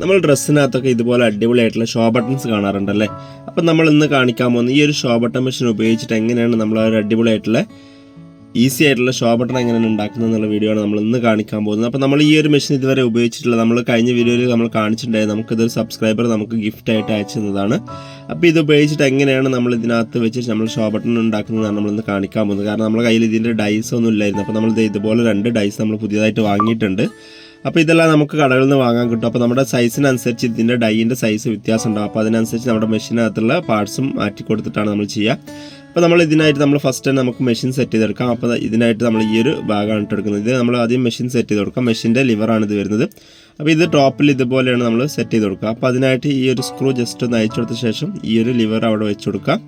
നമ്മൾ ഡ്രസ്സിനകത്തൊക്കെ ഇതുപോലെ അടിപൊളിയായിട്ടുള്ള ഷോ ബട്ടൺസ് കാണാറുണ്ടല്ലേ? അപ്പം നമ്മൾ ഇന്ന് കാണിക്കാൻ പോകുന്ന ഈ ഒരു ഷോ ബട്ടൺ മെഷീൻ ഉപയോഗിച്ചിട്ട് എങ്ങനെയാണ് നമ്മൾ ആ ഒരു അടിപൊളിയായിട്ടുള്ള ഈസി ആയിട്ടുള്ള ഷോ ബട്ടൺ എങ്ങനെയാണ് ഉണ്ടാക്കുന്നത് എന്നുള്ള വീഡിയോ ആണ് നമ്മൾ ഇന്ന് കാണിക്കാൻ പോകുന്നത്. അപ്പോൾ നമ്മൾ ഈ ഒരു മെഷീൻ ഇതുവരെ ഉപയോഗിച്ചിട്ടുള്ള നമ്മൾ കഴിഞ്ഞ വീഡിയോയിൽ നമ്മൾ കാണിച്ചിട്ടുണ്ടായിരുന്നു. നമുക്കിതൊരു സബ്സ്ക്രൈബർ നമുക്ക് ഗിഫ്റ്റ് ആയിട്ട് അയച്ചു തന്നതാണ്. അപ്പോൾ ഇത് ഉപയോഗിച്ചിട്ട് എങ്ങനെയാണ് നമ്മൾ ഇതിനകത്ത് വെച്ച് നമ്മൾ ഷോ ബട്ടൺ ഉണ്ടാക്കുന്നതാണ് നമ്മൾ ഇന്ന് കാണിക്കാൻ പോകുന്നത്. കാരണം നമ്മുടെ കയ്യിൽ ഇതിന്റെ ഡൈസ് ഒന്നും ഇല്ലായിരുന്നു. അപ്പോൾ നമ്മൾ ഇതുപോലെ രണ്ട് ഡൈസ് നമ്മൾ പുതിയതായിട്ട് വാങ്ങിയിട്ടുണ്ട്. അപ്പോൾ ഇതെല്ലാം നമുക്ക് കടകളിൽ നിന്ന് വാങ്ങാൻ കിട്ടും. അപ്പോൾ നമ്മുടെ സൈസിനനുസരിച്ച് ഇതിന്റെ ഡൈയിന്റെ സൈസ് വ്യത്യാസം ഉണ്ടാവും അപ്പോൾ അതിനനുസരിച്ച് നമ്മുടെ മെഷീനകത്തുള്ള പാർട്സും മാറ്റി കൊടുത്തിട്ടാണ് നമ്മൾ ചെയ്യുക. അപ്പോൾ നമ്മൾ ഇതിനായിട്ട് നമ്മൾ ഫസ്റ്റ് തന്നെ നമുക്ക് മെഷീൻ സെറ്റ് ചെയ്തെടുക്കാം. അപ്പോൾ ഇതിനായിട്ട് നമ്മൾ ഈ ഒരു ഇട്ട് എടുക്കുന്നത്. ഇത് നമ്മൾ ആദ്യം മെഷീൻ സെറ്റ് ചെയ്ത് കൊടുക്കാം. മെഷീന്റെ ലിവറാണ് ഇത് വരുന്നത്. അപ്പോൾ ഇത് ടോപ്പിൽ ഇതുപോലെയാണ് നമ്മൾ സെറ്റ് ചെയ്ത് കൊടുക്കുക. അപ്പോൾ അതിനായിട്ട് ഈ ഒരു സ്ക്രൂ ജസ്റ്റ് ഒന്ന് അയച്ചു കൊടുത്ത ശേഷം ഈ ഒരു ലിവർ അവിടെ വെച്ച് കൊടുക്കുക.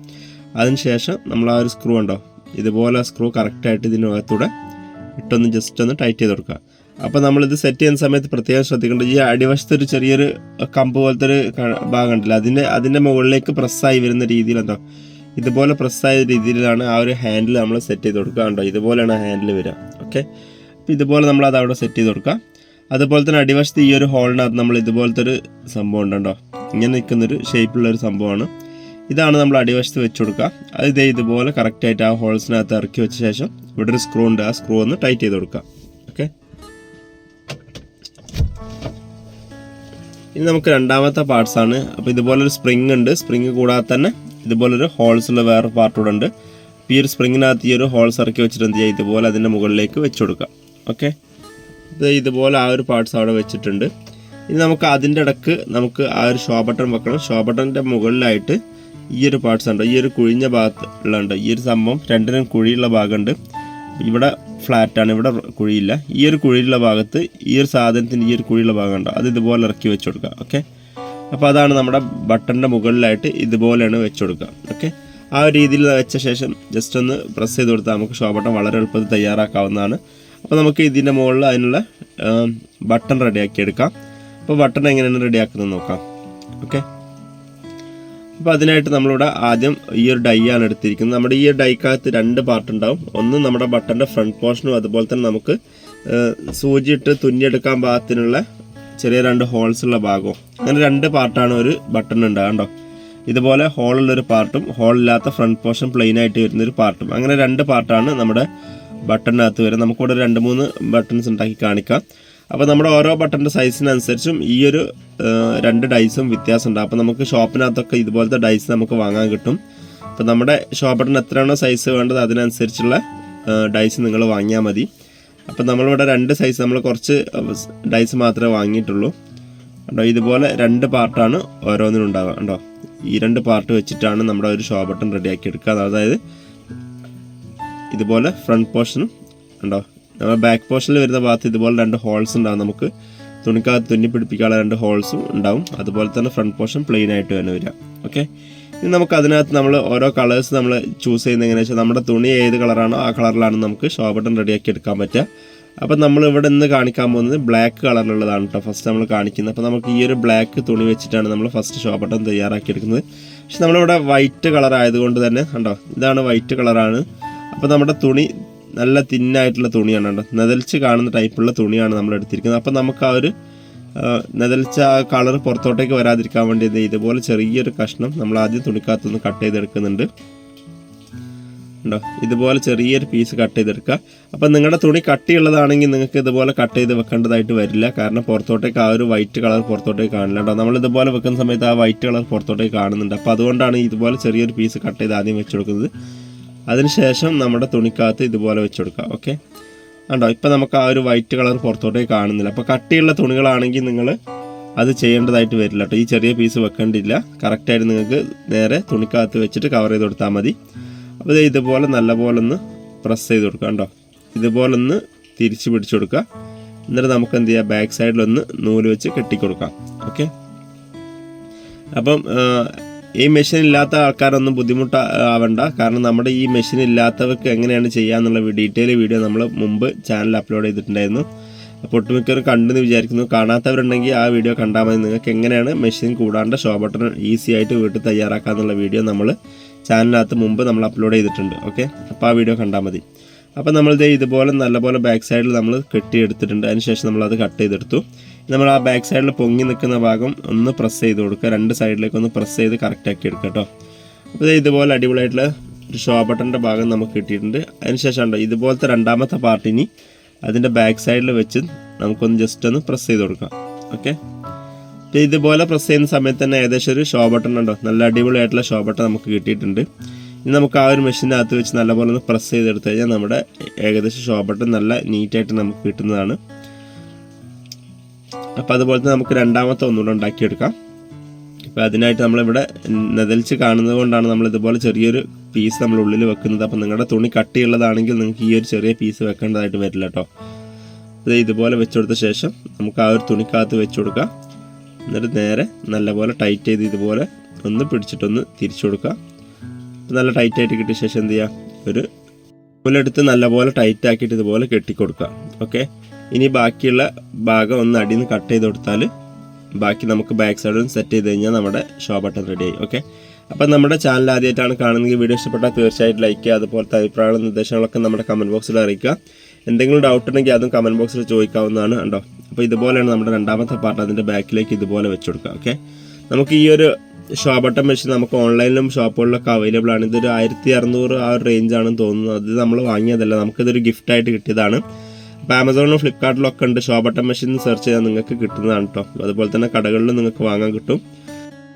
അതിനുശേഷം നമ്മൾ ആ ഒരു സ്ക്രൂ ഉണ്ടോ? ഇതുപോലെ സ്ക്രൂ കറക്റ്റായിട്ട് ഇതിനകത്തൂടെ ഇട്ടൊന്ന് ജസ്റ്റ് ഒന്ന് ടൈറ്റ് ചെയ്ത് കൊടുക്കുക. അപ്പോൾ നമ്മളിത് സെറ്റ് ചെയ്യുന്ന സമയത്ത് പ്രത്യേകം ശ്രദ്ധിക്കേണ്ടത് ഈ അടിവശത്ത് ഒരു ചെറിയൊരു കമ്പ് പോലത്തെ ഒരു ഭാഗം ഉണ്ടല്ലോ അതിന്റെ അതിന്റെ മുകളിലേക്ക് പ്രസ്സായി വരുന്ന രീതിയിൽ എന്തോ ഇതുപോലെ പ്രസ്സായ രീതിയിലാണ് ആ ഒരു ഹാൻഡിൽ നമ്മൾ സെറ്റ് ചെയ്ത് കൊടുക്കുക ഉണ്ടോ ഇതുപോലെയാണ് ഹാൻഡിൽ വരിക. ഓക്കെ അപ്പോൾ ഇതുപോലെ നമ്മൾ അത് അവിടെ സെറ്റ് ചെയ്ത് കൊടുക്കുക. അതുപോലെ തന്നെ അടിവശത്ത് ഈ ഒരു ഹോളിനകത്ത് നമ്മൾ ഇതുപോലത്തെ ഒരു സംഭവം ഉണ്ടോ ഇങ്ങനെ നിൽക്കുന്നൊരു ഷേപ്പിലുള്ള ഒരു സംഭവമാണ്. ഇതാണ് നമ്മൾ അടിവശത്ത് വെച്ച് കൊടുക്കുക. അത് ഇതേ ഇതുപോലെ കറക്റ്റായിട്ട് ആ ഹോൾസിനകത്ത് ഇറക്കി വെച്ച ശേഷം ഇവിടെ ഒരു സ്ക്രൂ ഉണ്ട്. ആ സ്ക്രൂ ഒന്ന് ടൈറ്റ് ചെയ്ത് കൊടുക്കുക. ഇനി നമുക്ക് രണ്ടാമത്തെ പാർട്സ് ആണ്. അപ്പോൾ ഇതുപോലൊരു സ്പ്രിങ് ഉണ്ട്. സ്പ്രിങ് കൂടാതെ തന്നെ ഇതുപോലൊരു ഉള്ള വേറെ പാർട്ട് കൂടെ ഉണ്ട്. അപ്പോൾ ഈ ഒരു സ്പ്രിങ്ങിനകത്ത് ഈ ഒരു ഹോൾസ് ഇറക്കി വെച്ചിട്ട് എന്ത് ഇതുപോലെ അതിന്റെ മുകളിലേക്ക് വെച്ച് കൊടുക്കാം. ഓക്കെ ഇത് ഇതുപോലെ ആ ഒരു പാർട്സ് അവിടെ വെച്ചിട്ടുണ്ട്. ഇനി നമുക്ക് അതിന്റെ ഇടയ്ക്ക് നമുക്ക് ആ ഒരു ഷോ ബട്ടൺ വെക്കണം. ഷോ ബട്ടണിന്റെ മുകളിലായിട്ട് ഈ ഒരു പാർട്സ് ഉണ്ട്. ഈ ഒരു കുഴിഞ്ഞ ഭാഗത്ത് ഉള്ളുണ്ട് ഈ ഒരു സംഭവം രണ്ടിനും കുഴിയുള്ള ഭാഗമുണ്ട്. ഇവിടെ ഫ്ലാറ്റ് ആണ് ഇവിടെ കുഴിയില്ല. ഈ ഒരു കുഴിയുള്ള ഭാഗത്ത് ഈ ഒരു സാധനത്തിന്റെ ഈ ഒരു കുഴിയുള്ള ഭാഗം ഉണ്ടോ അത് ഇതുപോലെ ഇറക്കി വെച്ച് കൊടുക്കുക. ഓക്കെ? അപ്പോൾ അതാണ് നമ്മുടെ ബട്ടണിന്റെ മുകളിലായിട്ട് ഇതുപോലെയാണ് വെച്ച് കൊടുക്കുക. ഓക്കെ? ആ ഒരു രീതിയിൽ വെച്ച ശേഷം ജസ്റ്റ് ഒന്ന് പ്രസ് ചെയ്ത് കൊടുത്താൽ നമുക്ക് ഷോ ബട്ടൺ വളരെ എളുപ്പത്തിൽ തയ്യാറാക്കാവുന്നതാണ്. അപ്പോൾ നമുക്ക് ഇതിന്റെ മുകളിൽ അതിനുള്ള ബട്ടൺ റെഡിയാക്കി എടുക്കാം. അപ്പോൾ ബട്ടൺ എങ്ങനെയാണ് റെഡിയാക്കുന്നത് നോക്കാം. ഓക്കെ? അപ്പോൾ അതിനായിട്ട് നമ്മളിവിടെ ആദ്യം ഈ ഒരു ഡൈ ആണ് എടുത്തിരിക്കുന്നത്. നമ്മുടെ ഈ ഒരു ഡൈക്കകത്ത് രണ്ട് പാർട്ട് ഉണ്ടാവും. ഒന്ന് നമ്മുടെ ബട്ടന്റെ ഫ്രണ്ട് പോർഷനും അതുപോലെ തന്നെ നമുക്ക് സൂചിയിട്ട് തുന്നിയെടുക്കാൻ പാകത്തിനുള്ള ചെറിയ രണ്ട് ഹോൾസ് ഉള്ള ഭാഗവും. അങ്ങനെ രണ്ട് പാർട്ടാണ് ഒരു ബട്ടൺ ഉണ്ടാകുക കണ്ടോ? ഇതുപോലെ ഹോളുള്ളൊരു പാർട്ടും ഹോളില്ലാത്ത ഫ്രണ്ട് പോർഷൻ പ്ലെയിൻ ആയിട്ട് വരുന്ന ഒരു പാർട്ടും അങ്ങനെ രണ്ട് പാർട്ടാണ് നമ്മുടെ ബട്ടണിനകത്ത് വരുന്നത്. നമുക്കിവിടെ രണ്ട് മൂന്ന് ബട്ടൺസ് ഉണ്ടാക്കി കാണിക്കാം. അപ്പോൾ നമ്മുടെ ഓരോ ബട്ടന്റെ സൈസിനനുസരിച്ചും ഈ ഒരു രണ്ട് ഡൈസും വ്യത്യാസമുണ്ട്. അപ്പോൾ നമുക്ക് ഷോപ്പിനകത്തൊക്കെ ഇതുപോലത്തെ ഡൈസ് നമുക്ക് വാങ്ങാൻ കിട്ടും. അപ്പോൾ നമ്മുടെ ഷോപ്പ് ബട്ടൺ എത്രയാണോ സൈസ് വേണ്ടത് അതിനനുസരിച്ചുള്ള ഡൈസ് നിങ്ങൾ വാങ്ങിയാൽ മതി. അപ്പോൾ നമ്മളിവിടെ രണ്ട് സൈസ് നമ്മൾ കുറച്ച് ഡൈസ് മാത്രമേ വാങ്ങിയിട്ടുള്ളൂ. കണ്ടോ ഇതുപോലെ രണ്ട് പാർട്ടാണ് ഓരോന്നിനും ഉണ്ടാവുക. കണ്ടോ ഈ രണ്ട് പാർട്ട് വെച്ചിട്ടാണ് നമ്മുടെ ഒരു ഷോ ബട്ടൺ റെഡിയാക്കി എടുക്കുക. അതായത് ഇതുപോലെ ഫ്രണ്ട് പോർഷനും ഉണ്ടോ നമ്മുടെ ബാക്ക് പോർഷനിൽ വരുന്ന ഭാഗത്ത് ഇതുപോലെ രണ്ട് ഹോൾസ് ഉണ്ടാവും നമുക്ക്. തുണിക്കകത്ത് തുന്നി പിടിപ്പിക്കാനുള്ള രണ്ട് ഹോൾസും ഉണ്ടാവും. അതുപോലെ തന്നെ ഫ്രണ്ട് പോർഷൻ പ്ലെയിൻ ആയിട്ട് തന്നെ വരിക. ഓക്കെ ഇനി നമുക്ക് അതിനകത്ത് നമ്മൾ ഓരോ കളേഴ്സ് നമ്മൾ ചൂസ് ചെയ്യുന്നത് എങ്ങനെയാണെന്ന് വെച്ചാൽ നമ്മുടെ തുണി ഏത് കളറാണോ ആ കളറിലാണ് നമുക്ക് ഷോ ബട്ടൺ റെഡിയാക്കി എടുക്കാൻ പറ്റുക. അപ്പം നമ്മൾ ഇവിടെ നിന്ന് കാണിക്കാൻ പോകുന്നത് ബ്ലാക്ക് കളറിലുള്ളതാണ് കേട്ടോ ഫസ്റ്റ് നമ്മൾ കാണിക്കുന്നത്. അപ്പോൾ നമുക്ക് ഈ ഒരു ബ്ലാക്ക് തുണി വെച്ചിട്ടാണ് നമ്മൾ ഫസ്റ്റ് ഷോ ബട്ടൺ തയ്യാറാക്കി എടുക്കുന്നത്. പക്ഷെ നമ്മളിവിടെ വൈറ്റ് കളർ ആയതുകൊണ്ട് തന്നെ കണ്ടോ ഇതാണ് വൈറ്റ് കളറാണ് അപ്പോൾ നമ്മുടെ തുണി നല്ല തിന്നായിട്ടുള്ള തുണിയാണ് കേട്ടോ. നെതൽച്ച് കാണുന്ന ടൈപ്പുള്ള തുണിയാണ് നമ്മൾ എടുത്തിരിക്കുന്നത്. അപ്പം നമുക്ക് ആ ഒരു നെതൽച്ച ആ കളർ പുറത്തോട്ടേക്ക് വരാതിരിക്കാൻ വേണ്ടി ഇതുപോലെ ചെറിയൊരു കഷ്ണം നമ്മൾ ആദ്യം തുണിക്കകത്തുനിന്ന് കട്ട് ചെയ്തെടുക്കുന്നുണ്ട്. ഉണ്ടോ? ഇതുപോലെ ചെറിയൊരു പീസ് കട്ട് ചെയ്തെടുക്കുക. അപ്പം നിങ്ങളുടെ തുണി കട്ടിയുള്ളതാണെങ്കിൽ നിങ്ങൾക്ക് ഇതുപോലെ കട്ട് ചെയ്ത് വെക്കേണ്ടതായിട്ട് വരില്ല. കാരണം പുറത്തോട്ടേക്ക് ആ ഒരു വൈറ്റ് കളർ പുറത്തോട്ടേക്ക് കാണില്ല കേട്ടോ. നമ്മൾ ഇതുപോലെ വെക്കുന്ന സമയത്ത് ആ വൈറ്റ് കളർ പുറത്തോട്ടേക്ക് കാണുന്നുണ്ട്. അപ്പോൾ അതുകൊണ്ടാണ് ഇതുപോലെ ചെറിയൊരു പീസ് കട്ട് ചെയ്ത് ആദ്യം വെച്ചു കൊടുക്കുന്നത്. അതിനുശേഷം നമ്മുടെ തുണിക്കകത്ത് ഇതുപോലെ വെച്ച് കൊടുക്കുക ഓക്കെ കണ്ടോ ഇപ്പം നമുക്ക് ആ ഒരു വൈറ്റ് കളർ പുറത്തോട്ടേക്ക് കാണുന്നില്ല. അപ്പോൾ കട്ടിയുള്ള തുണികളാണെങ്കിൽ നിങ്ങൾ അത് ചെയ്യേണ്ടതായിട്ട് വരില്ല കേട്ടോ. ഈ ചെറിയ പീസ് വെക്കേണ്ടില്ല. കറക്റ്റായിട്ട് നിങ്ങൾക്ക് നേരെ തുണിക്കകത്ത് വെച്ചിട്ട് കവർ ചെയ്ത് കൊടുത്താൽ മതി. അപ്പോൾ ഇതുപോലെ ഇതുപോലെ നല്ലപോലെ ഒന്ന് പ്രസ് ചെയ്ത് കൊടുക്കുക കേട്ടോ ഇതുപോലെ ഒന്ന് തിരിച്ച് പിടിച്ചു കൊടുക്കുക. എന്നിട്ട് നമുക്ക് എന്ത് ചെയ്യാം? ബാക്ക് സൈഡിലൊന്ന് നൂൽ വെച്ച് കെട്ടിക്കൊടുക്കാം ഓക്കെ അപ്പം ഈ മെഷീൻ ഇല്ലാത്ത ആൾക്കാരൊന്നും ബുദ്ധിമുട്ട് ആവണ്ട. കാരണം നമ്മുടെ ഈ മെഷീൻ ഇല്ലാത്തവർക്ക് എങ്ങനെയാണ് ചെയ്യാന്നുള്ള ഡീറ്റെയിൽ വീഡിയോ നമ്മൾ മുമ്പ് ചാനൽ അപ്ലോഡ് ചെയ്തിട്ടുണ്ടായിരുന്നു. അപ്പോൾ ഒട്ടുമിക്കവരും കണ്ടെന്ന് വിചാരിക്കുന്നു. കാണാത്തവരുണ്ടെങ്കിൽ ആ വീഡിയോ കണ്ടാൽ മതി. നിങ്ങൾക്ക് എങ്ങനെയാണ് മെഷീൻ കൂടാണ്ട് ഷോ ബട്ടൺ ഈസി ആയിട്ട് വീട്ടിൽ തയ്യാറാക്കാന്നുള്ള വീഡിയോ നമ്മൾ ചാനലിനകത്ത് മുമ്പ് നമ്മൾ അപ്ലോഡ് ചെയ്തിട്ടുണ്ട്. ഓക്കെ അപ്പോൾ ആ വീഡിയോ കണ്ടാൽ മതി. അപ്പോൾ ദേ ഇതുപോലെ നല്ലപോലെ ബാക്ക് സൈഡിൽ നമ്മൾ കെട്ടിയെടുത്തിട്ടുണ്ട്. അതിനുശേഷം നമ്മൾ അത് കട്ട് ചെയ്തെടുത്തു. നമ്മൾ ആ ബാക്ക് സൈഡിൽ പൊങ്ങി നിൽക്കുന്ന ഭാഗം ഒന്ന് പ്രസ് ചെയ്ത് കൊടുക്കുക. രണ്ട് സൈഡിലേക്ക് ഒന്ന് പ്രസ് ചെയ്ത് കറക്റ്റ് ആക്കി എടുക്കുക കേട്ടോ അപ്പോൾ ഇതുപോലെ അടിപൊളിയായിട്ടുള്ള ഒരു ഷോ ബട്ടന്റെ ഭാഗം നമുക്ക് കിട്ടിയിട്ടുണ്ട്. അതിനുശേഷം ഉണ്ടോ ഇതുപോലത്തെ രണ്ടാമത്തെ പാർട്ടിനി അതിന്റെ ബാക്ക് സൈഡിൽ വെച്ച് നമുക്കൊന്ന് ജസ്റ്റ് ഒന്ന് പ്രസ് ചെയ്ത് കൊടുക്കാം. ഓക്കെ ഇതുപോലെ പ്രസ് ചെയ്യുന്ന സമയത്ത് തന്നെ ഏകദേശം ഒരു ഷോ ബട്ടൺ ഉണ്ടോ? നല്ല അടിപൊളിയായിട്ടുള്ള ഷോ ബട്ടൺ നമുക്ക് കിട്ടിയിട്ടുണ്ട്. ഇനി നമുക്ക് ആ ഒരു മെഷീനകത്ത് വെച്ച് നല്ലപോലെ ഒന്ന് പ്രസ് ചെയ്തെടുത്ത് കഴിഞ്ഞാൽ നമ്മുടെ ഏകദേശം ഷോ നല്ല നീറ്റായിട്ട് നമുക്ക് കിട്ടുന്നതാണ്. അപ്പോൾ അതുപോലെ തന്നെ നമുക്ക് രണ്ടാമത്തെ ഒന്നുകൂടെ ഉണ്ടാക്കിയെടുക്കാം. അപ്പോൾ അതിനായിട്ട് നമ്മളിവിടെ നെതലിച്ച് കാണുന്നത് കൊണ്ടാണ് നമ്മൾ ഇതുപോലെ ചെറിയൊരു പീസ് നമ്മൾ ഉള്ളിൽ വെക്കുന്നത്. അപ്പോൾ നിങ്ങളുടെ തുണി കട്ടിയുള്ളതാണെങ്കിൽ നിങ്ങൾക്ക് ഈ ഒരു ചെറിയ പീസ് വെക്കേണ്ടതായിട്ട് വരില്ല കേട്ടോ അത് ഇതുപോലെ വെച്ചുകൊടുത്ത ശേഷം നമുക്ക് ആ ഒരു തുണിക്കകത്ത് വെച്ച് കൊടുക്കാം. എന്നിട്ട് നേരെ നല്ലപോലെ ടൈറ്റ് ചെയ്ത് ഇതുപോലെ ഒന്ന് പിടിച്ചിട്ടൊന്ന് തിരിച്ചു അപ്പോൾ നല്ല ടൈറ്റ് ആയിട്ട് കിട്ടിയ ശേഷം എന്ത് ചെയ്യുക ഒരു നൂലെടുത്ത് നല്ലപോലെ ടൈറ്റ് ആക്കിയിട്ട് ഇതുപോലെ കെട്ടിക്കൊടുക്കുക. ഓക്കെ ഇനി ബാക്കിയുള്ള ഭാഗം ഒന്ന് അടിയിൽ നിന്ന് കട്ട് ചെയ്ത് കൊടുത്താൽ ബാക്കി നമുക്ക് ബാക്ക് സൈഡും സെറ്റ് ചെയ്ത് കഴിഞ്ഞാൽ നമ്മുടെ ഷോ ബട്ടൺ റെഡി ആയി. ഓക്കെ അപ്പം നമ്മുടെ ചാനൽ ആദ്യമായിട്ടാണ് കാണുന്നത് വീഡിയോ ഇഷ്ടപ്പെട്ടാൽ തീർച്ചയായിട്ടും ലൈക്ക് ചെയ്യുക. അതുപോലത്തെ അഭിപ്രായങ്ങളും നിർദ്ദേശങ്ങളൊക്കെ നമ്മുടെ കമന്റ് ബോക്സിൽ അറിയിക്കുക. എന്തെങ്കിലും ഡൗട്ട് ഉണ്ടെങ്കിൽ അതും കമന്റ് ബോക്സിൽ ചോദിക്കാവുന്നതാണ് കണ്ടോ? അപ്പോൾ ഇതുപോലെയാണ് നമ്മുടെ രണ്ടാമത്തെ പാർട്ട് അതിന്റെ ബാക്കിലേക്ക് ഇതുപോലെ വെച്ച് കൊടുക്കുക. ഓക്കെ നമുക്ക് ഈ ഒരു ഷോ ബട്ടൺ മെഷീൻ നമുക്ക് ഓൺലൈനിലും ഷോപ്പുകളിലൊക്കെ അവൈലബിൾ ആണ്. ഇതൊരു ആയിരത്തി അറുന്നൂറ് ആ ഒരു റേഞ്ചാണെന്ന് തോന്നുന്നു. അത് നമ്മൾ വാങ്ങിയതല്ല. നമുക്കിതൊരു ഗിഫ്റ്റായിട്ട് കിട്ടിയതാണ്. അപ്പോൾ ആമസോണിലും ഫ്ലിപ്കാർട്ടിലും ഒക്കെ ഉണ്ട്. ഷോ ബട്ടൺ മെഷീൻ സെർച്ച് ചെയ്താൽ നിങ്ങൾക്ക് കിട്ടുന്നതാണ് കേട്ടോ അതുപോലെ തന്നെ കടകളിലും നിങ്ങൾക്ക് വാങ്ങാൻ കിട്ടും.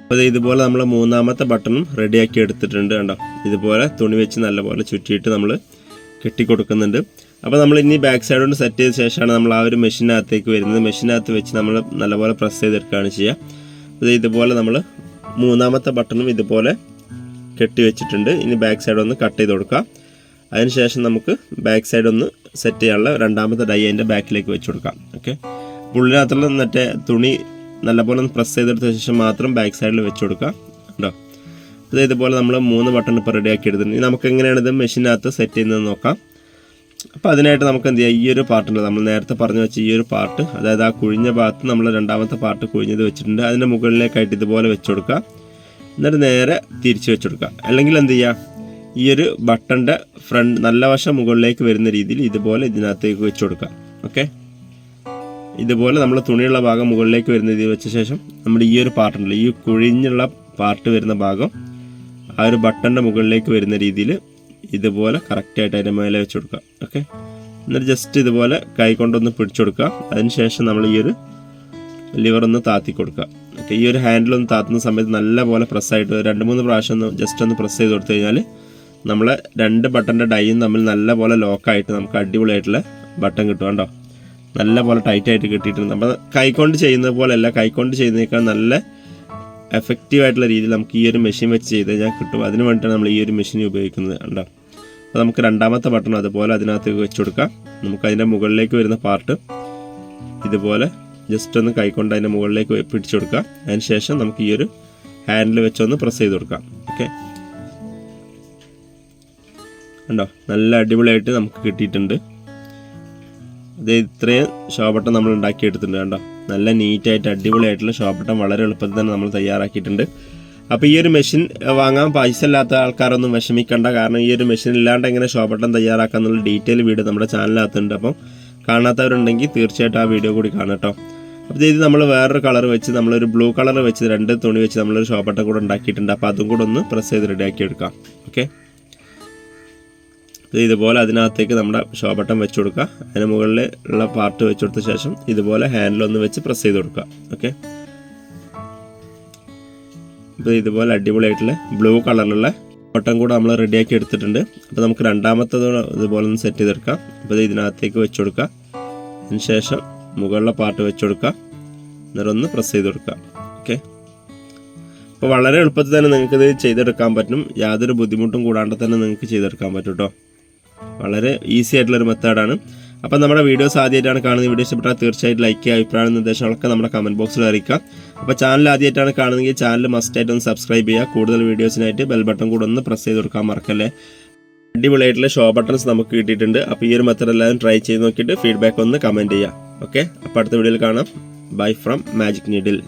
അപ്പോൾ ഇതുപോലെ നമ്മൾ മൂന്നാമത്തെ ബട്ടണും റെഡിയാക്കി എടുത്തിട്ടുണ്ട് കണ്ടോ. ഇതുപോലെ തുണി വെച്ച് നല്ലപോലെ ചുറ്റിയിട്ട് നമ്മൾ കെട്ടിക്കൊടുക്കുന്നുണ്ട്. അപ്പോൾ നമ്മൾ ഇനി ബാക്ക് സൈഡ് കൊണ്ട് സെറ്റ് ചെയ്ത ശേഷമാണ് നമ്മൾ ആ ഒരു മെഷീനകത്തേക്ക് വരുന്നത്. മെഷീനകത്ത് വെച്ച് നമ്മൾ നല്ലപോലെ പ്രസ് ചെയ്തെടുക്കുകയാണ് ചെയ്യുക. അപ്പോൾ ഇതുപോലെ നമ്മൾ മൂന്നാമത്തെ ബട്ടണും ഇതുപോലെ കെട്ടി വെച്ചിട്ടുണ്ട്. ഇനി ബാക്ക് സൈഡ് ഒന്ന് കട്ട് ചെയ്ത് കൊടുക്കാം. അതിനുശേഷം നമുക്ക് ബാക്ക് സൈഡ് ഒന്ന് സെറ്റ് ചെയ്യാനുള്ള രണ്ടാമത്തെ ഡൈ അതിന്റെ ബാക്കിലേക്ക് വെച്ച് കൊടുക്കാം. ഓക്കെ പുള്ളിനകത്തുള്ള മറ്റേ തുണി നല്ലപോലെ ഒന്ന് പ്രസ് ചെയ്തെടുത്ത ശേഷം മാത്രം ബാക്ക് സൈഡിൽ വെച്ച് കൊടുക്കാം. കേട്ടോ അത് ഇതുപോലെ നമ്മൾ മൂന്ന് ബട്ടൺ ഇപ്പോൾ റെഡി ആക്കി എടുത്തിട്ടുണ്ട്. നമുക്ക് എങ്ങനെയാണ് ഇത് മെഷീനകത്ത് സെറ്റ് ചെയ്യുന്നത് നോക്കാം. അപ്പോൾ അതിനായിട്ട് നമുക്ക് എന്ത് ചെയ്യാം? ഈ ഒരു പാർട്ടുണ്ട് നമ്മൾ നേരത്തെ പറഞ്ഞു വെച്ച ഈ ഒരു പാർട്ട് അതായത് ആ കുഴിഞ്ഞ ഭാഗത്ത് നമ്മൾ രണ്ടാമത്തെ പാർട്ട് കുഴിഞ്ഞത് വെച്ചിട്ടുണ്ട്. അതിന്റെ മുകളിലേക്കായിട്ട് ഇതുപോലെ വെച്ച് കൊടുക്കുക. എന്നിട്ട് നേരെ തിരിച്ച് വെച്ച് കൊടുക്കുക. അല്ലെങ്കിൽ എന്ത് ചെയ്യുക ഈ ഒരു ബട്ടന്റെ ഫ്രണ്ട് നല്ല വശം മുകളിലേക്ക് വരുന്ന രീതിയിൽ ഇതുപോലെ ഇതിനകത്തേക്ക് വെച്ച് കൊടുക്കുക. ഓക്കെ? ഇതുപോലെ നമ്മൾ തുണിയുള്ള ഭാഗം മുകളിലേക്ക് വരുന്ന രീതിയിൽ വെച്ച ശേഷം നമ്മൾ ഈ ഒരു പാർട്ടുണ്ടല്ലോ ഈ കുഴിഞ്ഞുള്ള പാർട്ട് വരുന്ന ഭാഗം ആ ഒരു ബട്ടന്റെ മുകളിലേക്ക് വരുന്ന രീതിയിൽ ഇതുപോലെ കറക്റ്റായിട്ട് അതിന്റെ മേലെ വെച്ച് കൊടുക്കുക ഓക്കെ എന്നിട്ട് ജസ്റ്റ് ഇതുപോലെ കൈ കൊണ്ടൊന്ന് പിടിച്ചു കൊടുക്കുക അതിനുശേഷം നമ്മൾ ഈ ഒരു ലിവർ ഒന്ന് താത്തി കൊടുക്കുക. ഓക്കെ ഈ ഒരു ഹാൻഡിൽ ഒന്ന് താത്തുന്ന സമയത്ത് നല്ലപോലെ പ്രസ്സായിട്ട് രണ്ട് മൂന്ന് പ്രാവശ്യം ഒന്ന് ജസ്റ്റ് ഒന്ന് പ്രസ് ചെയ്ത് കൊടുത്തു കഴിഞ്ഞാൽ നമ്മളെ രണ്ട് ബട്ടന്റെ ഡൈയും തമ്മിൽ നല്ലപോലെ ലോക്കായിട്ട് നമുക്ക് അടിപൊളിയായിട്ടുള്ള ബട്ടൺ കിട്ടും കേട്ടോ നല്ലപോലെ ടൈറ്റായിട്ട് കിട്ടിയിട്ടുണ്ട്. നമ്മൾ കൈകൊണ്ട് ചെയ്യുന്നത് പോലെയല്ല കൈകൊണ്ട് ചെയ്യുന്നതിനേക്കാൾ നല്ല എഫക്റ്റീവ് ആയിട്ടുള്ള രീതിയിൽ നമുക്ക് ഈ ഒരു മെഷീൻ വെച്ച് ചെയ്ത് കഴിഞ്ഞാൽ കിട്ടും. അതിന് വേണ്ടിയിട്ടാണ് നമ്മൾ ഈ ഒരു മെഷീൻ ഉപയോഗിക്കുന്നത് കണ്ടോ? അപ്പോൾ നമുക്ക് രണ്ടാമത്തെ ബട്ടൺ അതുപോലെ അതിനകത്ത് വെച്ച് കൊടുക്കാം. നമുക്ക് അതിന്റെ മുകളിലേക്ക് വരുന്ന പാർട്ട് ഇതുപോലെ ജസ്റ്റ് ഒന്ന് കൈക്കൊണ്ട് അതിന്റെ മുകളിലേക്ക് പിടിച്ചു കൊടുക്കാം. അതിന് ശേഷം നമുക്ക് ഈ ഒരു ഹാൻഡിൽ വെച്ചൊന്ന് പ്രസ് ചെയ്ത് കൊടുക്കാം. ഓക്കെ കണ്ടോ? നല്ല അടിപൊളിയായിട്ട് നമുക്ക് കിട്ടിയിട്ടുണ്ട്. ഇത് ഇത്രയും ഷോ ബട്ടൺ നമ്മൾ ഉണ്ടാക്കിയെടുത്തിട്ടുണ്ട് കണ്ടോ? നല്ല നീറ്റായിട്ട് അടിപൊളിയായിട്ടുള്ള ഷോപ്പിട്ടം വളരെ എളുപ്പത്തിൽ തന്നെ നമ്മൾ തയ്യാറാക്കിയിട്ടുണ്ട്. അപ്പോൾ ഈ ഒരു മെഷീൻ വാങ്ങാൻ പൈസ ഇല്ലാത്ത ആൾക്കാരൊന്നും വിഷമിക്കേണ്ട. കാരണം ഈ ഒരു മെഷീൻ ഇല്ലാണ്ട് എങ്ങനെ ഷോപ്പട്ടം തയ്യാറാക്കാം എന്നുള്ള ഡീറ്റെയിൽ വീഡിയോ നമ്മുടെ ചാനലിനകത്തുണ്ട് അപ്പം കാണാത്തവരുണ്ടെങ്കിൽ തീർച്ചയായിട്ടും ആ വീഡിയോ കൂടി കാണാം കേട്ടോ. അപ്പോൾ ഇത് നമ്മൾ വേറൊരു കളർ വെച്ച് നമ്മളൊരു ബ്ലൂ കളർ വെച്ച് രണ്ട് തുണി വെച്ച് നമ്മളൊരു ഷോപ്പട്ടം കൂടെ ഉണ്ടാക്കിയിട്ടുണ്ട്. അപ്പോൾ അതും കൂടെ ഒന്ന് പ്രസ് ചെയ്ത് റെഡിയാക്കി എടുക്കാം. ഓക്കെ ഇതുപോലെ അതിനകത്തേക്ക് നമ്മുടെ ഷോ ബട്ടൺ വെച്ച് കൊടുക്കുക. അതിന് മുകളിൽ ഉള്ള പാർട്ട് വെച്ച് കൊടുത്ത ശേഷം ഇതുപോലെ ഹാൻഡിൽ ഒന്ന് വെച്ച് പ്രസ് ചെയ്ത് കൊടുക്കുക. ഓക്കെ ഇപ്പോൾ ഇതുപോലെ അടിപൊളിയായിട്ടുള്ള ബ്ലൂ കളറിലുള്ള ബട്ടൺ കൂടെ നമ്മൾ റെഡിയാക്കി എടുത്തിട്ടുണ്ട്. അപ്പോൾ നമുക്ക് രണ്ടാമത്തത് ഇതുപോലെ ഒന്ന് സെറ്റ് ചെയ്തെടുക്കാം. അപ്പോൾ ഇത് ഇതിനകത്തേക്ക് വെച്ച് കൊടുക്കുക. അതിന് ശേഷം മുകളിലെ പാർട്ട് വെച്ച് കൊടുക്കുക. എന്നിട്ട് ഒന്ന് പ്രസ് ചെയ്ത് കൊടുക്കുക. ഓക്കെ അപ്പോൾ വളരെ എളുപ്പത്തിൽ തന്നെ നിങ്ങൾക്ക് ഇത് ചെയ്തെടുക്കാൻ പറ്റും. യാതൊരു ബുദ്ധിമുട്ടും കൂടാണ്ട് തന്നെ നിങ്ങൾക്ക് ചെയ്തെടുക്കാൻ പറ്റും കേട്ടോ വളരെ ഈസി ആയിട്ടുള്ള ഒരു മെത്തേഡാണ്. അപ്പോൾ നമ്മുടെ വീഡിയോസ് ആദ്യമായിട്ടാണ് കാണുന്നത്. വീഡിയോ ഇഷ്ടപ്പെട്ടാൽ തീർച്ചയായിട്ടും ലൈക്ക് ചെയ്യുക അഭിപ്രായ നിർദ്ദേശങ്ങളൊക്കെ നമ്മുടെ കമന്റ് ബോക്സിൽ അറിയിക്കാം അപ്പോൾ ചാനൽ ആദ്യമായിട്ടാണ് കാണുന്നതെങ്കിൽ ചാനൽ മസ്റ്റായിട്ട് ഒന്ന് സബ്സ്ക്രൈബ് ചെയ്യുക. കൂടുതൽ വീഡിയോസിനായിട്ട് ബെൽ ബട്ടൺ കൂടെ ഒന്ന് പ്രസ് ചെയ്ത് കൊടുക്കാൻ മറക്കല്ലേ. അടിപൊളിയായിട്ടുള്ള ഷോ ബട്ടൺസ് നമുക്ക് കിട്ടിയിട്ടുണ്ട്. അപ്പോൾ ഈ ഒരു മെത്തേഡ് എല്ലാവരും ട്രൈ ചെയ്ത് നോക്കിയിട്ട് ഫീഡ്ബാക്ക് ഒന്ന് കമന്റ് ചെയ്യുക. ഓക്കെ അപ്പോൾ അടുത്ത വീഡിയോയിൽ കാണാം. Bye from magic needle